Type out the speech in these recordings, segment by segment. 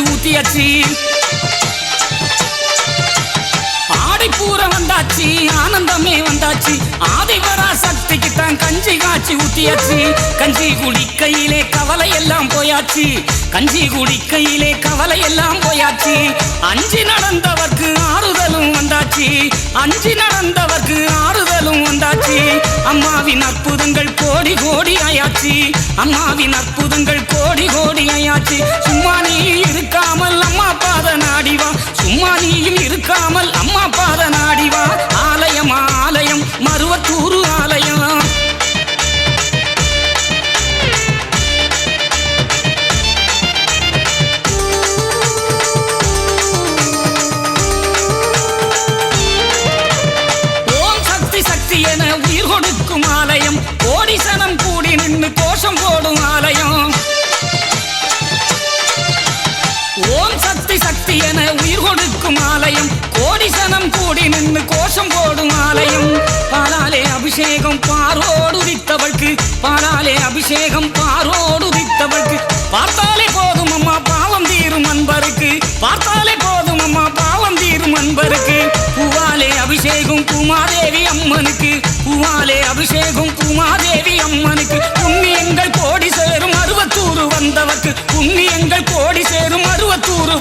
கஞ்சி காய்ச்சி ஊத்தியாச்சு ஆடிப்பூரம் வந்தாச்சு ஆனந்தமே வந்தாச்சு. ஆதிபரா சக்திக்கு தான் கஞ்சி காய்ச்சி ஊத்தியாச்சு. கஞ்சி குடிக்கையிலே கவலை எல்லாம் போயாச்சு. கஞ்சி குடிக்கையிலே கவலை எல்லாம் போயாச்சு. அஞ்சு நடந்தவர்க்கு ஆறுதலும் வந்தாச்சு. அஞ்சு நடந்தவர்க்கு ஆறுதலும் வந்தாச்சு. அம்மாவின் அற்புதங்கள் கோடி கோடி ஆயாச்சு. அம்மாவின் அற்புதங்கள் கோடி கோடி ஆயாச்சு. சும்மா நீ ஓம் சக்தி சக்தி என உயிர் கொடுக்கும் ஆலயம். கோடிசனம் கூடி நின்று கோஷம் போடும் ஆலயம். பாலாலே அபிஷேகம் பாரோடு உதித்தவள்க்கு பாலாலே அபிஷேகம் பாரோடு உதித்தவள்க்கு பார்த்தாலே போதும் அம்மா பாவம் தீரும் அன்பருக்கு. பார்த்தாலே போதும் அம்மா பாவம் தீரும் அன்பருக்கு. பூவாலே அபிஷேகம் பூமாதேவி அம்மனுக்கு. பூவாலே அபிஷேகம் பூமாதேவி அம்மனுக்கு. புண்ணியங்கள் கோடி சேரும் அறுபத்தூறு வந்தவர்க்கு. புண்ணியங்கள் கோடி சேரும் அருவத்தூர்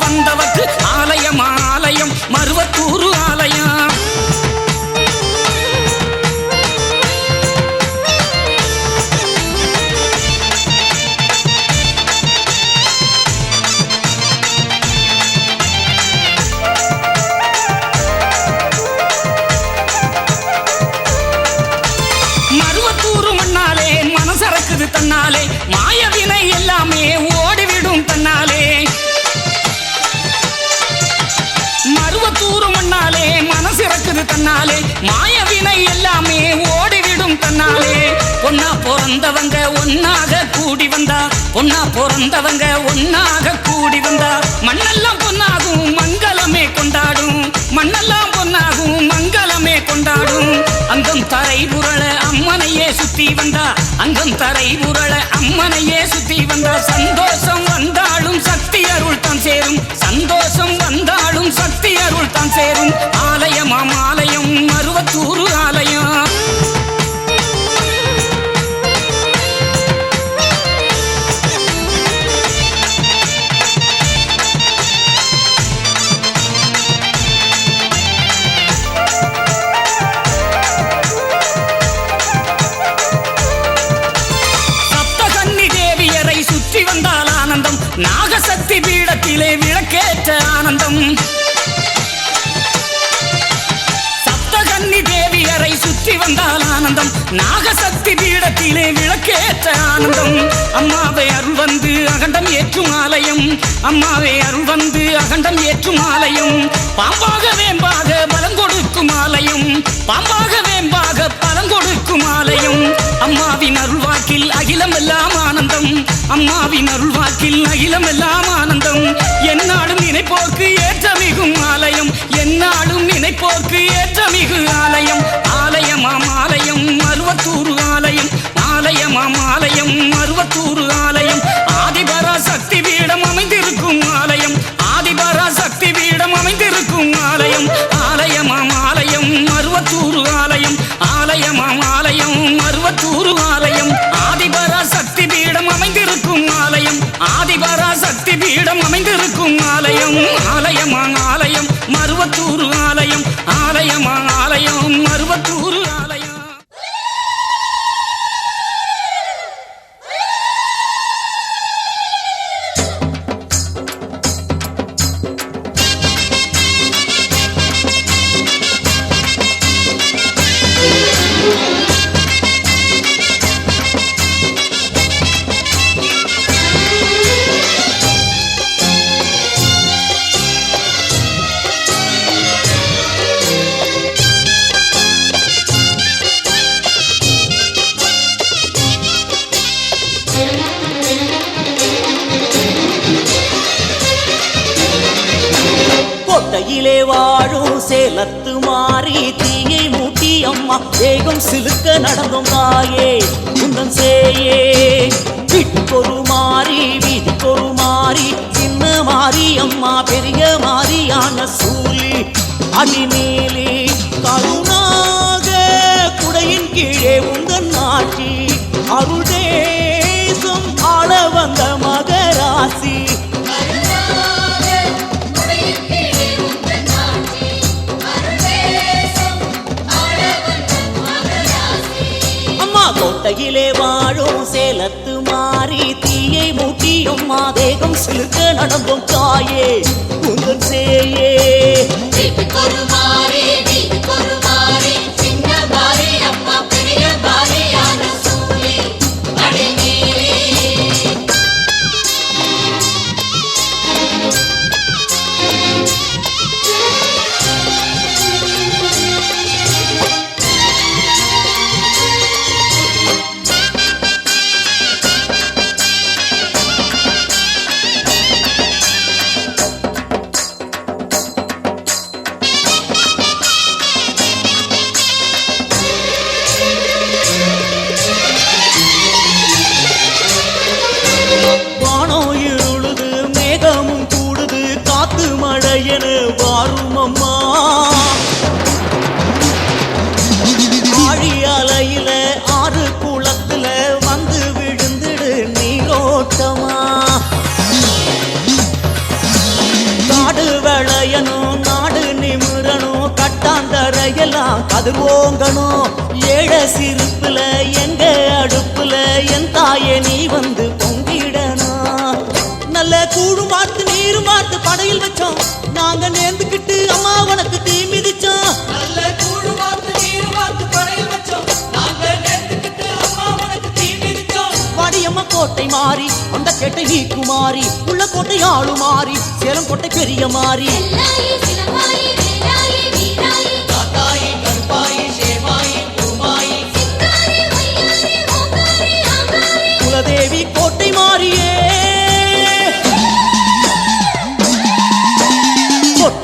பொண்ணா பிறந்தவங்க ஒன்னாக கூடி வந்தா. பொண்ணா பிறந்தவங்க ஒன்னாக கூடி வந்தா. மண்ணெல்லாம் பொன்னாகும் மங்களமே கொண்டாடும். மண்ணெல்லாம் பொன்னாகும் மங்களமே கொண்டாடும். அங்கம் தரை புரள அம்மனையே சுத்தி வந்தா. அங்கம் தரை புரள அம்மனையே சுத்தி வந்தா. சந்தோஷம் வந்தாலும் சக்தி அருள் தான் சேரும். சந்தோஷம் வந்தாலும் சக்தி அருள் தான் சேரும். நாகசக்தி பீடத்திலே விளக்கேற்ற ஆனந்தம். அம்மாவை அருள் வந்து அகண்டம் ஏற்றும் ஆலயம். அம்மாவை அருள் வந்து அகண்டம் ஏற்றும் ஆலயம். பாம்பாக வேம்பாக பலம் கொடுக்கும் ஆலயம். பாம்பாக வேம்பாக பலம் கொடுக்கும் ஆலயம். அம்மாவின் அருள்வாக்கில் அகிலம் எல்லாம் ஆனந்தம். அம்மாவின் அருள்வாக்கில் அகிலம் எல்லாம் ஆனந்தம். என்னாலும் நினைப்போக்கு ஏற்ற மிகும் ஆலயம். என்னாலும் நினைப்போக்கு ஏற்ற மிகு ஆலயம். ஆலயம். ஆதிபரா சக்தி பீடம் அமைந்திருக்கும் ஆலயம். ஆதிபரா சக்தி பீடம் அமைந்திருக்கும் ஆலயம். ஆலயமாம் ஆலயம் மருவத்தூரு ஆலயம். ஆலயமாம் ஆலயம் மருவத்தூரு ஆலயம். ஆதிபரா சக்தி பீடம் அமைந்திருக்கும் ஆலயம். ஆதிபரா சக்தி பீடம் அமைந்திருக்கும் ஆலயம். ஆலயமாம் ஆலயம் மருவத்தூரு ஆலயம். ஆலயமாம் ஆலயம் மருவத்தூர் மூட்டி அம்மா சிலுக்க நடந்தோம் தாயே குந்தன் சேயே. வீட்டுக்கொரு மாறி வீதிக்கொரு மாறி சின்ன மாறி அம்மா பெரிய மாறியான சூலி அடிமேலே கருணாக குடையின் கீழே உந்தன் ஆட்சி அருள் சிலுக்க நடந்தோம் தாயே. உங்கள் கட்டாந்தரையெல்லாம் கதிர்வோங்கணும். ஏழ சிரிப்புல எங்க அடுப்புல என் தாயே நீ வந்து பொங்கிடணும். நல்ல கூடு மாத்து நீரு மாத்து படையில் வச்சோம். நாங்க நேர்ந்துக்கிட்டு அம்மா உனக்கு தீ மிதிச்சோம். நல்ல கூடு மாத்து நீரு மாத்து படையில் வச்சோம். நாங்க நேர்ந்துக்கிட்டு அம்மா உனக்கு தீ மிதிச்சோம். வாடியம்மா கோட்டை மாறி அந்த கேட்டை நீ குமாரி உள்ள கோட்டை ஆளு மாறி சேலம் கோட்டை பெரிய மாறி. எல்லாயே வீராயே,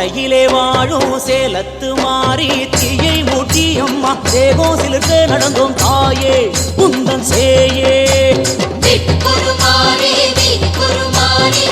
கோட்டையிலே வாழும் சேலத்து மாறி தீயை மூட்டி தேகோ தேகம் நடந்தோம் தாயே குந்தன் சேயே. குருமாரி குருமாரி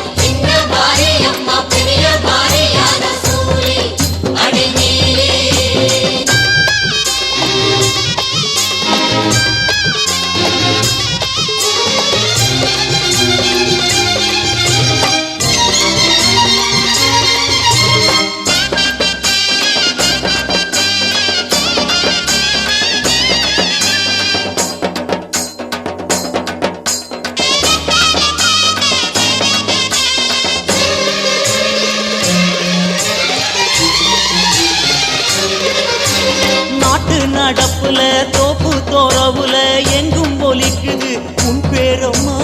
நடப்புல தோப்பு தோறவுல எங்கும் ஒலிக்குது உன் பேரம்மா.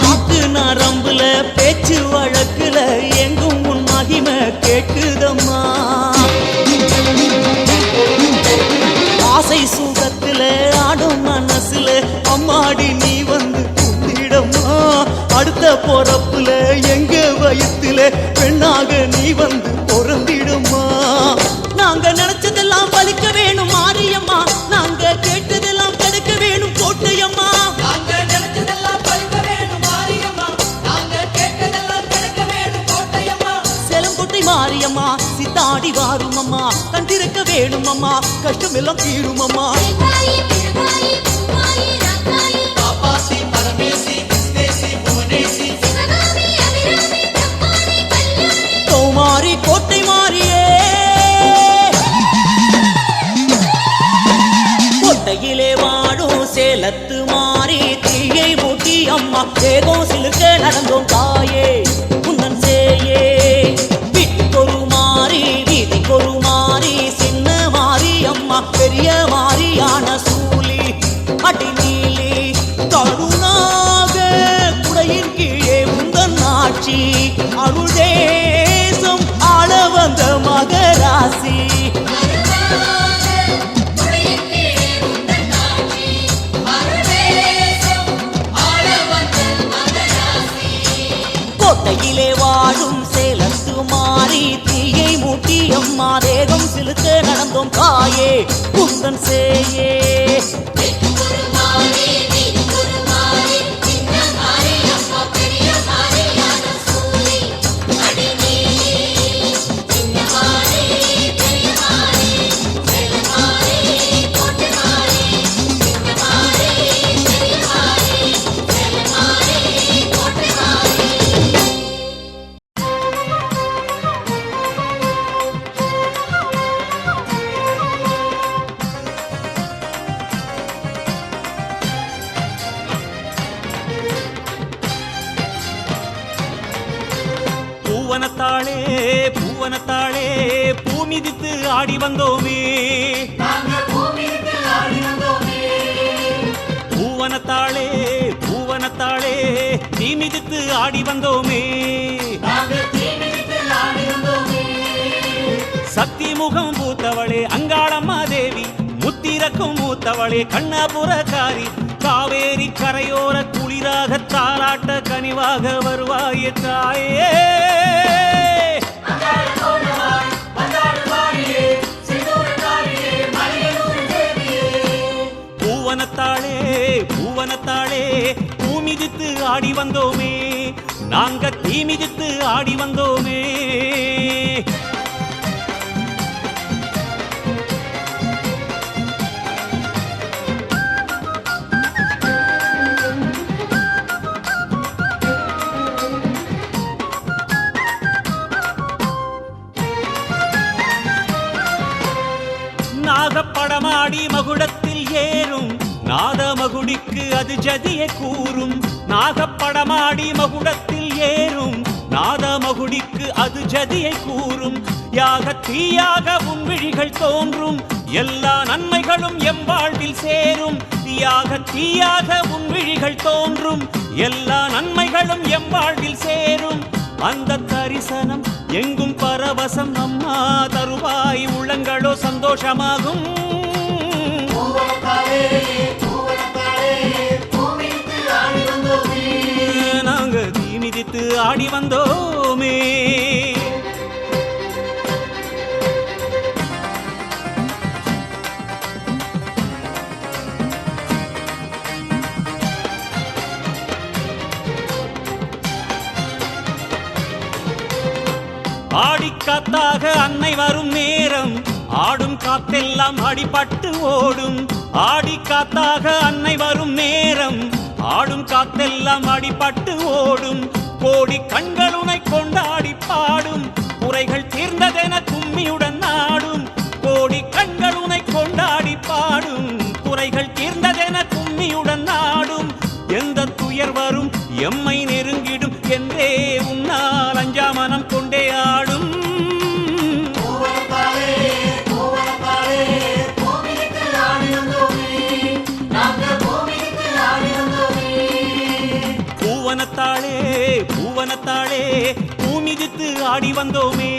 நாட்டு நரம்புல பேச்சு வழக்குல எங்கும் உன் மகிமை கேட்குதம்மா. ஆசை சுகத்துல ஆடும் மனசுல அம்மாடி நீ வந்து குந்திடம்மா அடுத்த பொறப்புல எங்க வயிற்றுல பெண்ணாக நீ வந்து வாரும் அம்மா. கண் திறக்க வேணும் அம்மா. கஷ்டம் எல்லாம் தீரும் அம்மா. கௌமாரி கோட்டை மாறியே. கோட்டையிலே வாழும் சேலத்து மாறி தீயை மூட்டி அம்மா. தேகோசி அருள் தேசம் ஆள வந்த மகராசி. கோட்டையிலே வாழும் சேலத்து மாறி தீயை மூட்டி அம்மா தேகம் சிலுக்க நடந்தோம் தாயே குந்தன் சேயே. பூவனத்தாளே பூவனத்தாளே பூமிதித்து ஆடி வந்தோமே. பூவனத்தாளே பூவனத்தாளே தீமிதித்து ஆடி வந்தோமே. சக்தி முகம் பூத்தவளே அங்காளம்மா தேவி. முத்திரக்கும் மூத்தவளே கண்ணபுரக்காரி. காவேரி கரையோர குளிராக தாலாட்ட கனிவாக வருவாயே தாயே. பூவனத்தாளே பூமிதித்து ஆடி வந்தோமே. நாங்க தீமிதித்து ஆடி வந்தோமே. நாகப்படமாடி மகுடத்தில் ஏறும் நாதமகுடிக்கு அது ஜதியை கூறும். நாகப்படமாடி மகுடத்தில் ஏறும். நாதமகுடிக்கு அது ஜதியை கூறும். யாக தீயாக உன் விழிகள் தோன்றும். எல்லா நன்மைகளும் எம் வாழ்வில் சேரும். தீயாக தீயாக உன் விழிகள் தோன்றும். எல்லா நன்மைகளும் எம் வாழ்வில் சேரும். அந்த தரிசனம் எங்கும் பரவசம். அம்மா தருவாய். உள்ளங்களோ சந்தோஷமாகும். மிதித்து ஆடி வந்தோமே. ஆடிக்காத்தாக அன்னை வரும் நேரம். ஆடும் காத்தெல்லாம் அடிபட்டு ஓடும். ஆடி காத்தாக அன்னை வரும் நேரம். ஆடும் காத்தெல்லாம் அடிபட்டு ஓடும். கோடி கண்களுனை கொண்டாடி பாடும் குறைகள் தீர்ந்ததென கும்மியுடன் நாடும். கோடி கண்களுனை கொண்டாடி பாடும் குறைகள் தீர்ந்ததென கும்மியுடன் நாடும். எந்த துயர் வரும்? எம்மை நெருங்கிடும் என்றே ஆடி வந்தோமே.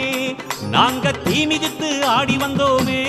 நாங்க தீமிதித்து ஆடி வந்தோமே.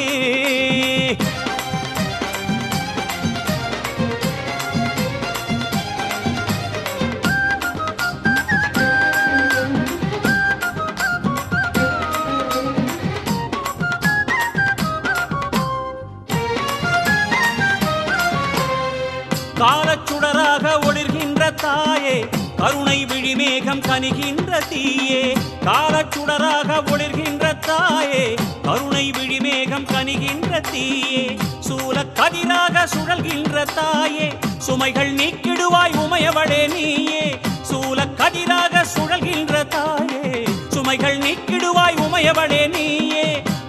காலச்சுடராக ஒளிர்கின்ற தாயே கருணை விழிமேகம் கனிகின்ற தீயே காலச்சுடராக ஒளிர்கின்ற தாயே கருணை விழிமேகம் கனிகின்ற தீயே சூல கதிராக சுழல்கின்ற தாயே சுமைகள் நீக்கிடுவாய் உமையவளே நீயே சூல கதிராக சுழல்கின்ற தாயே சுமைகள் நீக்கிடுவாய் உமையவளே நீயே.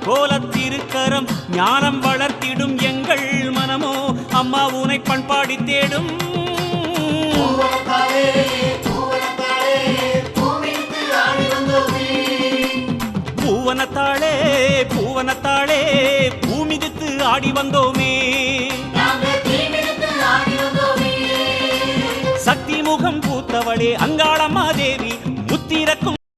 கோலத்திருக்கரம் ஞானம் வளர்த்திடும் எங்கள் மனமோ அம்மா உனை பண்பாடி தேடும் பூவனத்தாளே பூவனத்தாளே பூமிதித்து ஆடி வந்தோமே. சக்தி முகம் பூத்தவளே அங்காளம்மா தேவி.